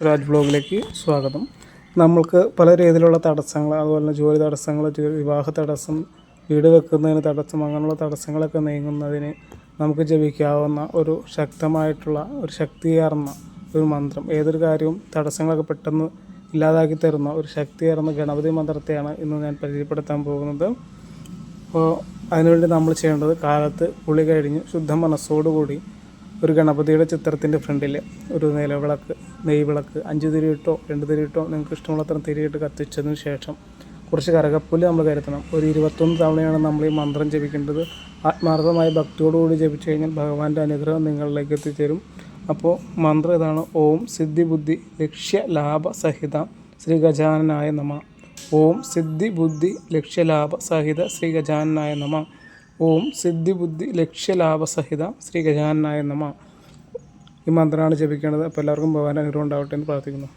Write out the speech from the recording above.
രാജ് ബ്ലോഗിലേക്ക് സ്വാഗതം. നമ്മൾക്ക് പല രീതിയിലുള്ള തടസ്സങ്ങൾ അതുപോലെ തന്നെ ജോലി തടസ്സങ്ങൾ വിവാഹ തടസ്സം വീട് വെക്കുന്നതിന് തടസ്സം അങ്ങനെയുള്ള തടസ്സങ്ങളൊക്കെ നീങ്ങുന്നതിന് നമുക്ക് ജപിക്കാവുന്ന ഒരു ശക്തമായിട്ടുള്ള ഒരു ശക്തിയേറുന്ന ഒരു മന്ത്രം ഏതൊരു കാര്യവും തടസ്സങ്ങളൊക്കെ പെട്ടെന്ന് ഇല്ലാതാക്കി തരുന്ന ഒരു ശക്തിയേറുന്ന ഗണപതി മന്ത്രത്തെയാണ് ഇന്ന് ഞാൻ പരിചയപ്പെടുത്താൻ പോകുന്നത്. അപ്പോൾ അതിനുവേണ്ടി നമ്മൾ ചെയ്യേണ്ടത് കാലത്ത് പുളി കഴിഞ്ഞ് ശുദ്ധ മനസ്സോടുകൂടി ഒരു ഗണപതിയുടെ ചിത്രത്തിന്റെ ഫ്രണ്ടിൽ ഒരു നിലവിളക്ക് നെയ്വിളക്ക് അഞ്ച് തിരിയിട്ടോ രണ്ട് തിരിയിട്ടോ നിങ്ങൾക്ക് ഇഷ്ടമുള്ളത്ര തിരിയിട്ട് കത്തിച്ചതിന് ശേഷം കുറച്ച് കരകപ്പുല്ല് നമ്മൾ കരുത്തണം ഒരു ഇരുപത്തൊന്ന് തവണയാണ് നമ്മൾ ഈ മന്ത്രം ജപിക്കേണ്ടത്. ആത്മാർത്ഥമായ ഭക്തിയോടുകൂടി ജപിച്ചു കഴിഞ്ഞാൽ ഭഗവാന്റെ അനുഗ്രഹം നിങ്ങളിലേക്ക് എത്തിച്ചേരും. അപ്പോൾ മന്ത്രം ഇതാണ് ഓം സിദ്ധി ബുദ്ധി ലക്ഷ്യ ലാഭ സഹിത ശ്രീ ഗജാനനായ നമ. ഓം സിദ്ധി ബുദ്ധി ലക്ഷ്യലാഭ സഹിത ശ്രീ ഗജാനനായ നമ. ഓം സിദ്ധി ബുദ്ധി ലക്ഷ്യലാഭ സഹിത ശ്രീ ഗജാനായ നമ ഈ മന്ത്രമാണ് ജപിക്കേണ്ടത്. അപ്പോൾ എല്ലാവർക്കും ഭഗവാൻ അനുഗ്രഹം ഉണ്ടാവട്ടെ എന്ന് പ്രാർത്ഥിക്കുന്നു.